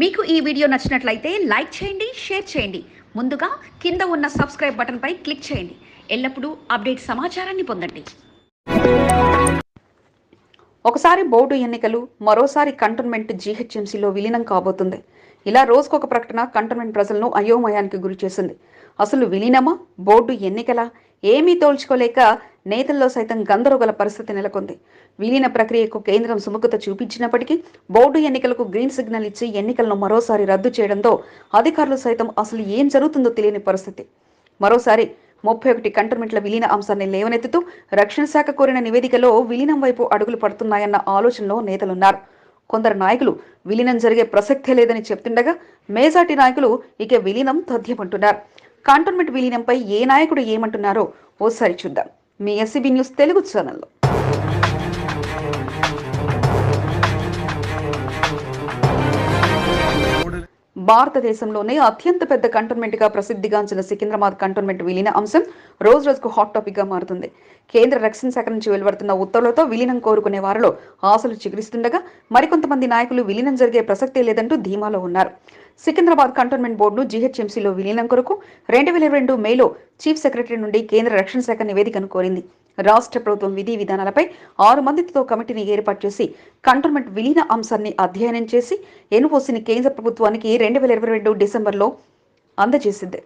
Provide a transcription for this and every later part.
మీకు ఈ వీడియో నచ్చినట్లయితే లైక్ చేయండి షేర్ చేయండి. ముందుగా కింద ఉన్న సబ్స్క్రైబ్ బటన్పై క్లిక్ చేయండి. ఎల్లప్పుడూ అప్డేట్ సమాచారాన్ని పొందండి. ఒకసారి బోర్డు ఎన్నికలు మరోసారి కంటోన్మెంట్ జీహెచ్ఎంసీలో విలీనం కాబోతుంది. ఇలా రోజుకొక ప్రకటన కంటోన్మెంట్ ప్రజలను అయోమయానికి గురి చేసింది. అసలు విలీనమా బోర్డు ఎన్నికల? ఏమీ తోల్చుకోలేక నేతల్లో సైతం గందరగోళ పరిస్థితి నెలకొంది. విలీన ప్రక్రియకు కేంద్రం సుముఖత చూపించినప్పటికీ బోర్డు ఎన్నికలకు గ్రీన్ సిగ్నల్ ఇచ్చి ఎన్నికలను మరోసారి రద్దు చేయడంతో అధికారులు సైతం అసలు ఏం జరుగుతుందో తెలియని పరిస్థితి. మరోసారి ముప్పై ఒకటి కంటర్మెంట్ల విలీన అంశాన్ని లేవనెత్తుతూ రక్షణ శాఖ కోరిన నివేదికలో విలీనం వైపు అడుగులు పడుతున్నాయన్న ఆలోచనలో నేతలున్నారు. కొందరు నాయకులు విలీనం జరిగే ప్రసక్తే లేదని చెప్తుండగా మేజాటి నాయకులు ఇక విలీనం తథ్యమంటున్నారు. కంటోన్మెంట్ విలీనంపై ఏ నాయకుడు ఏమంటున్నారో ఓసారి చూద్దాం. మీ ఎస్సీబీ న్యూస్ తెలుగు ఛానల్లో. భారతదేశంలోనే అత్యంత పెద్ద కంటోన్మెంట్గా ప్రసిద్ధిగాంచిన సికింద్రాబాద్ కంటోన్మెంట్ విలీన అంశం రోజు రోజుకు హాట్ టాపిక్గా మారుతుంది. కేంద్ర రక్షణ శాఖ నుంచి వెలువడుతున్న ఉత్తర్వులతో విలీనం కోరుకునే వారిలో ఆశలు చిగురిస్తుండగా మరికొంతమంది నాయకులు విలీనం జరిగే ప్రసక్తే లేదంటూ ధీమాలో ఉన్నారు. సికింద్రాబాద్ కంటోన్మెంట్ బోర్డును జీహెచ్ఎంసీలో విలీనం కొరకు రెండు వేల రెండు మేలో చీఫ్ సెక్రటరీ నుండి కేంద్ర రక్షణ శాఖ నివేదికను కోరింది. రాష్ట్ర ప్రభుత్వం విధి విధానాలపై ఆరు మందితో కమిటీని ఏర్పాటు చేసి కంటోన్మెంట్ విలీన అంశాన్ని అధ్యయనం చేసి ఎన్ఓసిని కేంద్ర ప్రభుత్వానికి రెండు వేల ఇరవై రెండు డిసెంబర్లో అందజేసింది.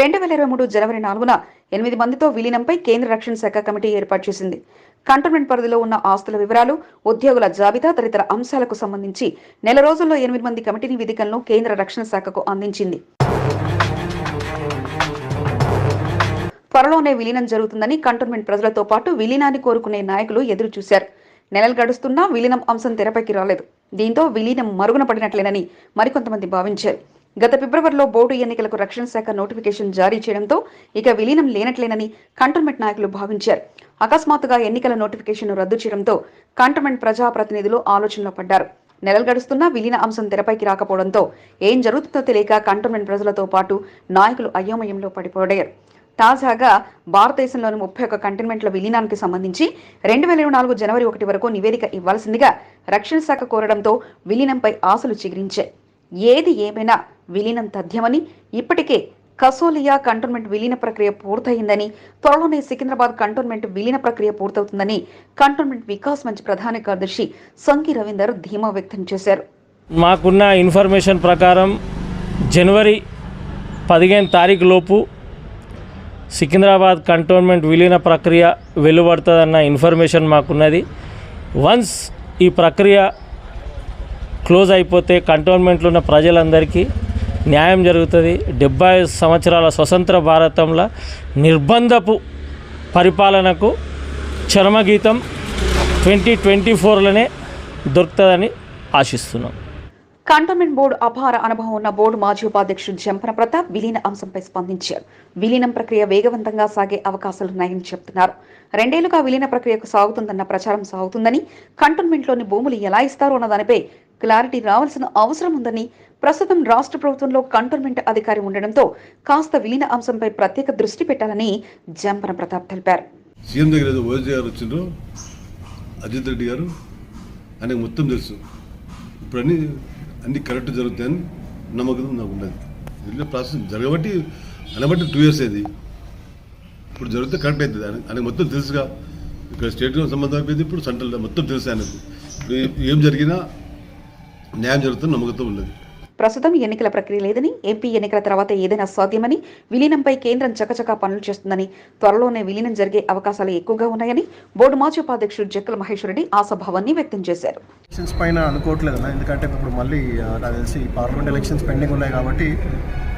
రెండు వేల ఇరవై మూడు జనవరి నాలుగున ఎనిమిది మందితో విలీనంపై కేంద్ర రక్షణ శాఖ కమిటీ ఏర్పాటు చేసింది. కంటోన్మెంట్ పరిధిలో ఉన్న ఆస్తుల వివరాలు ఉద్యోగుల జాబితా తదితర అంశాలకు సంబంధించి నెల రోజుల్లో ఎనిమిది మంది కమిటీ నివేదికలను కేంద్ర రక్షణ శాఖకు అందించింది. త్వరలోనే విలీనం జరుగుతుందని కంటోన్మెంట్ ప్రజలతో పాటు విలీనాన్ని కోరుకునే నాయకులు ఎదురు చూశారు. నెలలు గడుస్తున్నా విలీనం అంశం తెరపైకి రాలేదు. దీంతో విలీనం మరుగున పడినట్లేనని మరికొంతమంది భావించారు. గత ఫిబ్రవరిలో బోర్డు ఎన్నికలకు రక్షణ శాఖ నోటిఫికేషన్ జారీ చేయడంతో ఇక విలీనం లేనట్లేనని కంటోన్మెంట్ నాయకులు భావించారు. అకస్మాత్తుగా ఎన్నికల నోటిఫికేషన్ రద్దు చేయడంతో కంటోన్మెంట్ ప్రజాప్రతినిధులు ఆలోచనలో పడ్డారు. నెలలు గడుస్తున్నా విలీన అంశం తెరపైకి రాకపోవడంతో ఏం జరుగుతుందో తెలియక కంటోన్మెంట్ ప్రజలతో పాటు నాయకులు అయోమయంలో పడిపోయారు. తాజాగా భారతదేశంలోని ముప్పై ఒక్క కంటైన్మెంట్ల విలీనానికి సంబంధించి రెండు వేల ఇరవై నాలుగు జనవరి ఒకటి వరకు నివేదిక ఇవ్వాల్సిందిగా రక్షణ శాఖ కోరడంతో విలీనంపై ఆశలు చిగురించాయి. ఏది ఏమైనా విలీనం తథ్యమని ఇప్పటికే కసోలియా కంటోన్మెంట్ విలీన ప్రక్రియ పూర్తయిందని త్వరలోనే సికింద్రాబాద్ కంటోన్మెంట్ విలీన ప్రక్రియ పూర్తవుతుందని కంటోన్మెంట్ వికాస్ మంచి ప్రధాన కార్యదర్శి సంకి రవీందర్ ధీమా వ్యక్తం చేశారు. మాకున్న ఇన్ఫర్మేషన్ ప్రకారం జనవరి పదిహేను తారీఖు లోపు సికింద్రాబాద్ కంటోన్మెంట్ విలీన ప్రక్రియ వెలువడుతుందన్న ఇన్ఫర్మేషన్ మాకున్నది. వన్స్ ఈ ప్రక్రియ క్లోజ్ అయిపోతే కంటోన్మెంట్లో ఉన్న ప్రజలందరికీ న్యాయం జరుగుతుంది. డెబ్బై సంవత్సరాల స్వతంత్ర భారతంలో నిర్బంధపు పరిపాలనకు చర్మగీతం ట్వంటీ ట్వంటీ ఫోర్లోనే దొరుకుతుందని ఆశిస్తున్నాం. కంటోన్మెంట్ బోర్డు అపార అనుభవం ఉన్న బోర్డు మాజీ ఉపాధ్యక్షుడు జంపన ప్రతాప్ విలీన అంశంపై స్పందించారు. విలీనం ప్రక్రియ వేగవంతంగా సాగే అవకాశాలున్నాయని చెప్తున్నారు. రెండేళ్ళుగా విలీన ప్రక్రియకు సాగుతుందన్న ప్రచారం సాగుతుందని కంటోన్మెంట్లోని భూములు ఎలా ఇస్తారో అన్న దానిపై క్లారిటీ రావాల్సిన అవసరం ఉందని ప్రస్తుతం రాష్ట్ర ప్రభుత్వంలో కంటోన్మెంట్ అధికారి ఉండడంతో కాస్త విలీన అంశంపై ప్రత్యేక దృష్టి పెట్టాలని జంపన ప్రతాప్ తెలిపారు. సీఎం దగ్గర ఏదో ఓజీ గారు వచ్చిండ్రు అజిత్ రెడ్డి గారు ఆయనకు మొత్తం తెలుసు. ఇప్పుడు అన్ని అన్ని కరెక్ట్ జరుగుతాయని నమ్మకం నాకు ఉన్నది వీళ్ళ ప్రాసెస్ జరగబట్టి అనబట్టి టూ ఇయర్స్ అయింది. ఇప్పుడు జరిగితే కరెక్ట్ అవుతుంది ఆయన ఆయనకు మొత్తం తెలుసుగా. ఇక్కడ స్టేట్ సంబంధం అయిపోయింది ఇప్పుడు సెంట్రల్ మొత్తం తెలుసు ఆయనకు. ఏం జరిగినా న్యాయం జరుగుతుంది నమ్మకంతో ఉన్నది ప్రస్తుతం ఎన్నికల ప్రక్రియ లేదని ఎంపీ ఎన్నికల తర్వాత ఏదైనా సాధ్యమని విలీనంపై కేంద్రం చకచకా పనులు చేస్తుందని త్వరలోనే విలీనం జరిగే అవకాశాలు ఎక్కువగా ఉన్నాయని బోర్డు మాజీ ఉపాధ్యక్షుడు జక్కల మహేశ్వర రెడ్డి ఆశాభావాన్ని వ్యక్తం చేశారు. ఎలక్షన్స్ పైన అనుకోవట్లేదు ఎందుకంటే ఇప్పుడు మళ్ళీ నాకు తెలిసి పార్లమెంట్ ఎలక్షన్స్ పెండింగ్ ఉన్నాయి కాబట్టి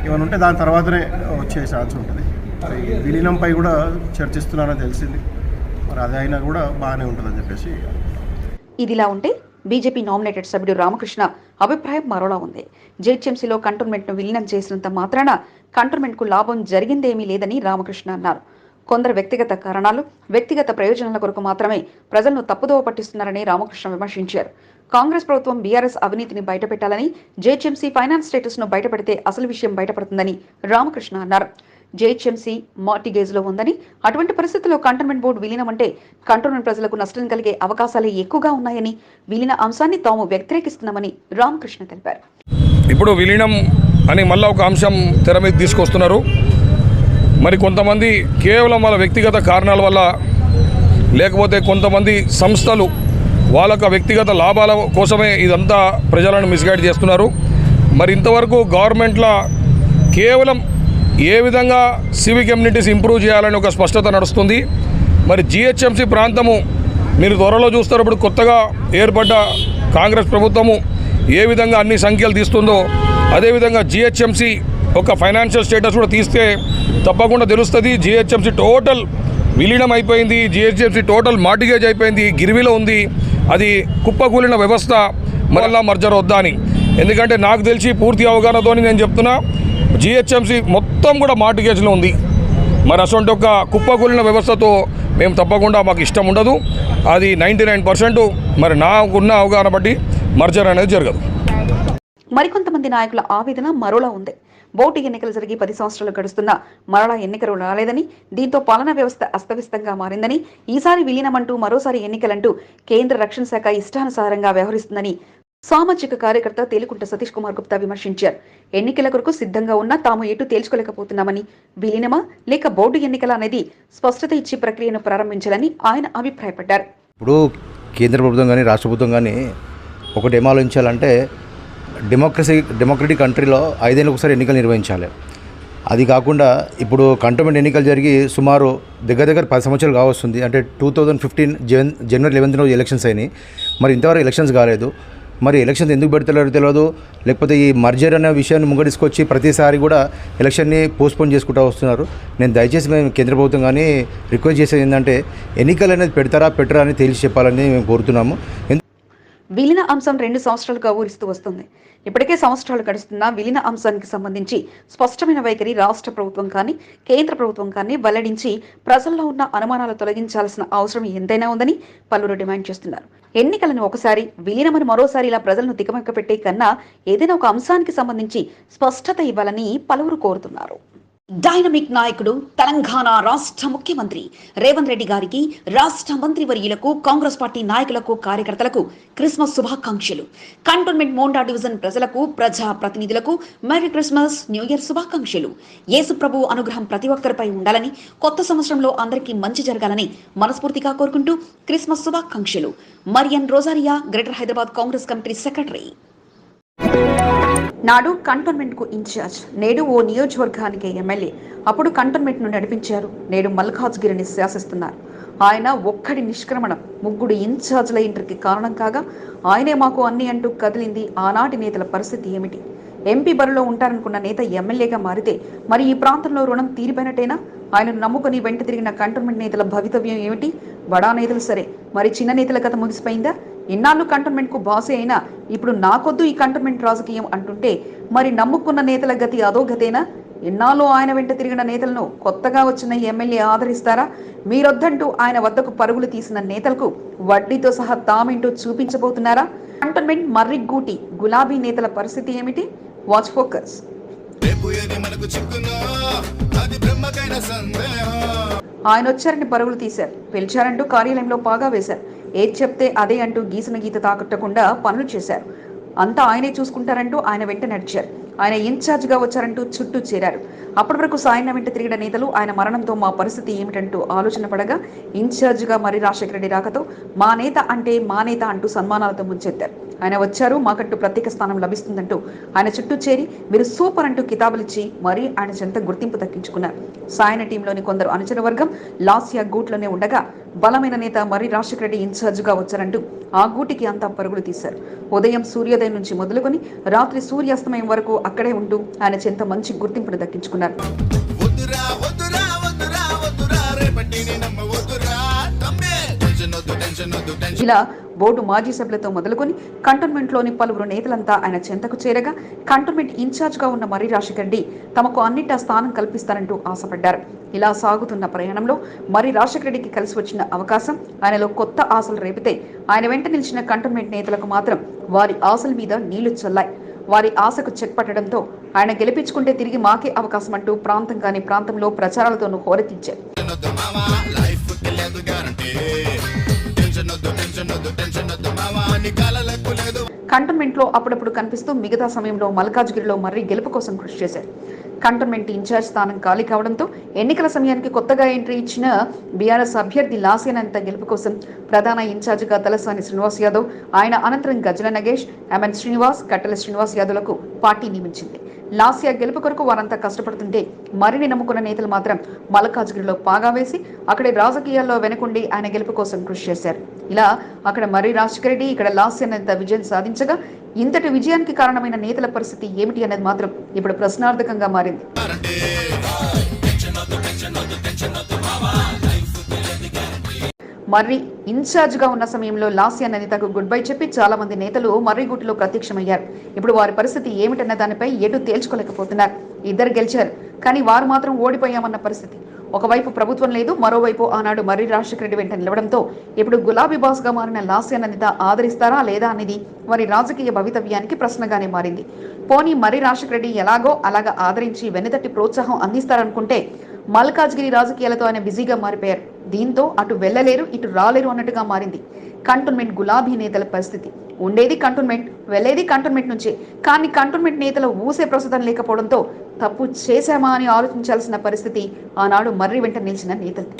ఏమైనా ఉంటే దాని తర్వాతనే వచ్చే ఛాన్స్ ఉంటుంది. మరి విలీనంపై కూడా చర్చిస్తున్నారని తెలిసింది. మరి అది అయినా కూడా బాగానే ఉంటుందని చెప్పేసి ఇదిలా ఉంటే బీజేపీ నామినేటెడ్ సభ్యుడు రామకృష్ణ అభిప్రాయం మరోలా ఉంది. జేహెచ్ఎంసీలో కంటోన్మెంట్ను విలీనం చేసినంత మాత్రాన కంటోన్మెంట్కు లాభం జరిగిందేమీ లేదని రామకృష్ణ అన్నారు. కొందరు వ్యక్తిగత కారణాలు వ్యక్తిగత ప్రయోజనాల కొరకు మాత్రమే ప్రజలను తప్పుదోవ పట్టిస్తున్నారని రామకృష్ణ విమర్శించారు. కాంగ్రెస్ ప్రభుత్వం బీఆర్ఎస్ అవినీతిని బయటపెట్టాలని జేహెచ్ఎంసీ ఫైనాన్స్ స్టేటస్ను బయటపెడితే అసలు విషయం బయటపడుతుందని రామకృష్ణ అన్నారు. జేహెచ్ఎంసీ మార్టిగేజ్లో ఉందని అటువంటి పరిస్థితుల్లో కంటోన్మెంట్ బోర్డు విలీనం అంటే కంటోన్మెంట్ ప్రజలకు నష్టం కలిగే అవకాశాలే ఎక్కువగా ఉన్నాయని విలీన అంశాన్ని తాము వ్యతిరేకిస్తున్నామని రామకృష్ణ తెలిపారు. ఇప్పుడు విలీనం అని మళ్ళీ ఒక అంశం తెర మీద తీసుకొస్తున్నారు. మరి కొంతమంది కేవలం వాళ్ళ వ్యక్తిగత కారణాల వల్ల లేకపోతే కొంతమంది సంస్థలు వాళ్ళ వ్యక్తిగత లాభాల కోసమే ఇదంతా ప్రజలను మిస్గైడ్ చేస్తున్నారు. మరి ఇంతవరకు గవర్నమెంట్ల కేవలం ఏ విధంగా సివిక్ కమ్యూనిటీస్ ఇంప్రూవ్ చేయాలని ఒక స్పష్టత నడుస్తుంది. మరి జిహెచ్ఎంసీ ప్రాంతము మీరు త్వరలో చూస్తారు ఇప్పుడు కొత్తగా ఏర్పడ్డ కాంగ్రెస్ ప్రభుత్వము ఏ విధంగా అన్ని సంఖ్యలు తీస్తుందో అదేవిధంగా జిహెచ్ఎంసీ ఒక ఫైనాన్షియల్ స్టేటస్ కూడా తీస్తే తప్పకుండా తెలుస్తుంది. జిహెచ్ఎంసీ టోటల్ విలీనం అయిపోయింది జిహెచ్ఎంసీ టోటల్ మార్టిగేజ్ అయిపోయింది గిరివిలో ఉంది. అది కుప్పకూలిన వ్యవస్థ మరలా మర్జర్ వద్దా అని. ఎందుకంటే నాకు తెలిసి పూర్తి అవగాహనతో నేను చెప్తున్నా జిహెచ్ఎంసీ మొత్తం కూడా మార్టిగేజ్లో ఉంది. మరి అటువంటి ఒక కుప్పకూలిన వ్యవస్థతో మేము తప్పకుండా మాకు ఇష్టం ఉండదు. అది నైంటీ నైన్ పర్సెంట్ మరి నాకున్న అవగాహన బట్టి మర్జర్ అనేది జరగదు. మరికొంతమంది నాయకుల ఆవేదన మరోలా ఉంది. బోటు ఎన్నికలు జరిగి పది సంవత్సరాలు గడుస్తున్నా మరలా ఎన్నికలు రాలేదని దీంతో పాలనా వ్యవస్థ అస్తవ్యస్తంగా మారిందని ఈసారి విలీనమంటూ మరోసారి ఎన్నికలంటూ కేంద్ర రక్షణ శాఖ ఇష్టానుసారంగా వ్యవహరిస్తుందని సామాజిక కార్యకర్త తేలికుంట సతీష్ కుమార్ గుప్తా విమర్శించారు. ఎన్నికల కొరకు సిద్ధంగా ఉన్నా తాము ఎటు తేల్చుకోలేకపోతున్నామని విలీనమా లేక బోర్డు ఎన్నికల అనేది స్పష్టత ఇచ్చి ప్రక్రియను ప్రారంభించాలని ఆయన అభిప్రాయపడ్డారు. ఇప్పుడు కేంద్ర ప్రభుత్వం కానీ రాష్ట్ర ప్రభుత్వం కానీ ఒకటి ఏం ఆలోచించాలంటే డెమోక్రసీ డెమోక్రటిక్ కంట్రీలో ఐదేళ్ళకి ఒకసారి ఎన్నికలు నిర్వహించాలి. అది కాకుండా ఇప్పుడు కంటోన్మెంట్ ఎన్నికలు జరిగి సుమారు దగ్గర దగ్గర పది సంవత్సరాలు కావస్తుంది. అంటే two thousand fifteen Jan January eleventh రోజు ఎలక్షన్స్ అయినాయి. మరి ఇంతవరకు ఎలక్షన్స్ కాలేదు. మరి ఎలక్షన్స్ ఎందుకు పెడతలేరో తెలియదు లేకపోతే ఈ మర్జర్ అనే విషయాన్ని ముంగడిసుకొచ్చి ప్రతిసారి కూడా ఎలక్షన్ని పోస్ట్పోన్ చేసుకుంటూ వస్తున్నారు. నేను దయచేసి మేము కేంద్ర ప్రభుత్వం కానీ రిక్వెస్ట్ చేసేది ఏంటంటే ఎన్నికలు అనేది పెడతారా పెట్టరా అని తేల్చి చెప్పాలని మేము కోరుతున్నాము. విలీన అంశం రెండు సంవత్సరాలుగా ఊరిస్తూ వస్తుంది. ఇప్పటికే సంవత్సరాలు గడుస్తున్న విలీన అంశానికి సంబంధించి స్పష్టమైన వైఖరి రాష్ట్ర ప్రభుత్వం కానీ కేంద్ర ప్రభుత్వం కానీ వెల్లడించి ప్రజల్లో ఉన్న అనుమానాలు తొలగించాల్సిన అవసరం ఎంతైనా ఉందని పలువురు డిమాండ్ చేస్తున్నారు. ఎన్నికలను ఒకసారి విలీనమని మరోసారి ఇలా ప్రజలను తికమక్క పెట్టే కన్నా ఏదైనా ఒక అంశానికి సంబంధించి స్పష్టత ఇవ్వాలని పలువురు కోరుతున్నారు. డైనమిక్ నాయకుడు తెలంగాణ రాష్ట్ర ముఖ్యమంత్రి రేవంత్ రెడ్డి గారికి రాష్ట్ర మంత్రివర్యులకు కాంగ్రెస్ పార్టీ నాయకులకు కార్యకర్తలకు క్రిస్మస్ శుభాకాంక్షలు. కంటోన్మెంట్ మోండా డివిజన్ ప్రజలకు ప్రజా ప్రతినిధులకు మెరీ క్రిస్మస్ న్యూ ఇయర్ శుభాకాంక్షలు. యేసు ప్రభు అనుగ్రహం ప్రతి ఒక్కరిపై ఉండాలని కొత్త సంవత్సరంలో అందరికీ మంచి జరగాలని మనస్ఫూర్తిగా కోరుకుంటూ క్రిస్మస్ శుభాకాంక్షలు. Marian Rozario Greater Hyderabad Congress committee secretary. నాడు కంటోన్మెంట్కు ఇన్ఛార్జ్. నేడు ఓ నియోజకవర్గానికి ఎమ్మెల్యే. అప్పుడు కంటోన్మెంట్ను నడిపించారు. నేడు మల్కాజ్గిరిని శాసిస్తున్నారు. ఆయన ఒక్కడి నిష్క్రమణం ముగ్గురు ఇన్ఛార్జ్ల ఇంటర్కి కారణం కాగా ఆయనే మాకు అన్ని అంటూ కదిలింది ఆనాటి నేతల పరిస్థితి ఏమిటి? ఎంపీ బరిలో ఉంటారనుకున్న నేత ఎమ్మెల్యేగా మారితే మరి ఈ ప్రాంతంలో రుణం తీరిపోయినట్టేనా? ఆయనను నమ్ముకొని వెంట తిరిగిన కంటోన్మెంట్ నేతల భవితవ్యం ఏమిటి? బడా నేతలు సరే మరి చిన్న నేతల కథ ముగిసిపోయిందా? ఇన్నాళ్ళు కంటోన్మెంట్కు బాసే అయినా ఇప్పుడు నాకొద్దు ఈ కంటోన్మెంట్ రాజకీయం అంటుంటే మరి నమ్ముకున్న నేతల గతి అదో గతేనా ఆయన వెంట తిరిగిన నేతలను కొత్తగా వచ్చిన ఎమ్మెల్యే ఆదరిస్తారా? మీరొద్దంటూ ఆయన వద్దకు పరుగులు తీసిన నేతలకు వడ్డీతో సహా తామేంటో చూపించబోతున్నారా? కంటోన్మెంట్ మర్రి గూటి గులాబీ నేతల పరిస్థితి ఏమిటి? వాచ్ ఫోకస్ మనకు అది బ్రహ్మకైన సందేహం. ఆయన వచ్చారని పరుగులు తీశారు. పిలిచారంటూ కార్యాలయంలో పాగా వేశారు. ఏది చెప్తే అదే అంటూ గీసిన గీత తాకట్టకుండా పనులు చేశారు. అంతా ఆయనే చూసుకుంటారంటూ ఆయన వెంట నడిచారు. ఆయన ఇన్ఛార్జ్గా వచ్చారంటూ చుట్టూ చేరారు. అప్పటి వరకు సాయన వెంట తిరిగిన నేతలు ఆయన మరణంతో మా పరిస్థితి ఏమిటంటూ ఆలోచన పడగా ఇన్ఛార్జ్గా మరి రాజశేఖర రెడ్డి రాకతో మా నేత అంటే మా నేత అంటూ సన్మానాలతో ముంచెత్తారు. ఆయన వచ్చారు మాకంటూ ప్రత్యేక స్థానం లభిస్తుందంటూ ఆయన చుట్టూ చేరి మీరు సూపర్ అంటూ కితాబులిచ్చి మరీ ఆయన చెంత గుర్తింపు దక్కించుకున్నారు. సాయన టీంలోని కొందరు అనుచర వర్గం లాస్యా గూట్లోనే ఉండగా బలమైన నేత మరి రాజశేఖర రెడ్డి ఇన్ఛార్జ్గా వచ్చారంటూ ఆ గూటికి అంతా పరుగులు తీశారు. ఉదయం సూర్యోదయం నుంచి మొదలుకొని రాత్రి సూర్యాస్తమయం వరకు అక్కడే ఉంటూ ఆయన చెంత మంచి గుర్తింపును దక్కించుకున్నారు. ఇలా బోర్డు మాజీ సభ్యులతో మొదలుకొని కంటోన్మెంట్లోని పలువురు నేతలంతా ఆయన చెంతకు చేరగా కంటోన్మెంట్ ఇన్ఛార్జ్గా ఉన్న మర్రి రాజశేఖర్ రెడ్డి తమకు అన్నిటా స్థానం కల్పిస్తారంటూ ఆశపడ్డారు. ఇలా సాగుతున్న ప్రయాణంలో మరి రాజశేఖర రెడ్డికి కలిసి వచ్చిన అవకాశం ఆయనలో కొత్త ఆశలు రేపితే ఆయన వెంట నిలిచిన కంటోన్మెంట్ నేతలకు మాత్రం వారి ఆశల మీద నీళ్ళు చల్లాయి. వారి ఆశకు చెక్ పట్టడంతో ఆయన గెలిపించుకుంటే తిరిగి మాకే అవకాశం అంటూ ప్రాంతం కాని ప్రాంతంలో ప్రచారాలతోనూ హోరెత్తించారు. వద్దు మావా లైఫ్కి లేదు గ్యారంటీ టెన్షన్ వద్దు టెన్షన్ వద్దు టెన్షన్ వద్దు మావా నీ కలలకు లేదు. కంటోన్మెంట్లో అప్పుడప్పుడు కనిపిస్తూ మిగతా సమయంలో మల్కాజ్గిరిలో మర్రి గెలుపు కోసం కృషి చేశారు. కంటోన్మెంట్ ఇన్ఛార్జ్ స్థానం ఖాళీ కావడంతో ఎన్నికల సమయానికి కొత్తగా ఎంట్రీ ఇచ్చిన బీఆర్ఎస్ అభ్యర్థి లాస్యానంత గెలుపు కోసం ప్రధాన ఇన్ఛార్జిగా తలసాని శ్రీనివాస్ యాదవ్ ఆయన అనంతరం గజల నగేష్ ఎంఎన్ శ్రీనివాస్ కట్టెల శ్రీనివాస్ యాదవ్లకు పార్టీ నియమించింది. లాస్యా గెలుపు కొరకు వారంతా కష్టపడుతుంటే మరిని నమ్ముకున్న నేతలు మాత్రం మల్కాజ్గిరిలో పాగా వేసి అక్కడి రాజకీయాల్లో వెనుకుండి ఆయన గెలుపు కోసం కృషి చేశారు. ఇలా అక్కడ మర్రి రాజశేఖర రెడ్డి ఇక్కడ లాస్యనంత విజయం సాధించగా ఇంతటి విజయానికి కారణమైన నేతల పరిస్థితి ఏమిటి అనేది మాత్రం ఇప్పుడు ప్రశ్నార్థకంగా మారింది. మర్రి ఇన్ఛార్జ్గా ఉన్న సమయంలో లాస్యా ననితకు గుడ్ బై చెప్పి చాలా మంది నేతలు మర్రి గుట్టులో ప్రత్యక్షమయ్యారు. ఇప్పుడు వారి పరిస్థితి ఏమిటన్న దానిపై ఎటు తేల్చుకోలేకపోతున్నారు. ఇద్దరు గెలిచారు. కానీ వారు మాత్రం ఓడిపోయామన్న పరిస్థితి. ఒకవైపు ప్రభుత్వం లేదు మరోవైపు ఆనాడు మర్రి రాజశేఖర రెడ్డి వెంట నిలవడంతో ఇప్పుడు గులాబీ బాస్గా మారిన లాస్య ఆదరిస్తారా లేదా అనేది వారి రాజకీయ భవితవ్యానికి ప్రశ్నగానే మారింది. పోనీ మర్రి రాజశేఖర రెడ్డి ఎలాగో అలాగా ఆదరించి వెనుతట్టి ప్రోత్సాహం అందిస్తారనుకుంటే మల్కాజ్గిరి రాజకీయాలతో ఆయన బిజీగా మారిపోయారు. దీంతో అటు వెళ్ళలేరు ఇటు రాలేరు అన్నట్టుగా మారింది. కంటోన్మెంట్ గులాబీ నేతల పరిస్థితి. ఉండేది కంటోన్మెంట్ వెళ్ళేది కంటోన్మెంట్ నుంచే. కానీ కంటోన్మెంట్ నేతల ఊసే ప్రస్తుతం లేకపోవడంతో తప్పు చేశామా అని ఆలోచించాల్సిన పరిస్థితి ఆనాడు మర్రి వెంట నిలిచిన నేతలు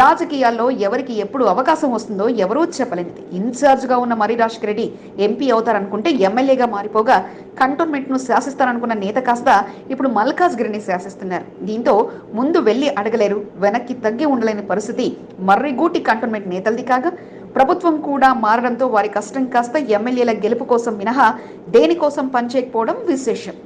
రాజకీయాల్లో ఎవరికి ఎప్పుడు అవకాశం వస్తుందో ఎవరూ చెప్పలేనిది. ఇన్ఛార్జ్గా ఉన్న మర్రి రాజశేఖర రెడ్డి ఎంపీ అవుతారనుకుంటే ఎమ్మెల్యేగా మారిపోగా కంటోన్మెంట్ను శాసిస్తారనుకున్న నేత కాస్త ఇప్పుడు మల్కాజ్గిరిని శాసిస్తున్నారు. దీంతో ముందు వెళ్ళి అడగలేరు. వెనక్కి తగ్గి ఉండలేని పరిస్థితి మర్రిగూటి కంటోన్మెంట్ నేతలది కాగా ప్రభుత్వం కూడా మారడంతో వారి కష్టం కాస్త ఎమ్మెల్యేల గెలుపు కోసం మినహా దేనికోసం పనిచేయకపోవడం విశేషం.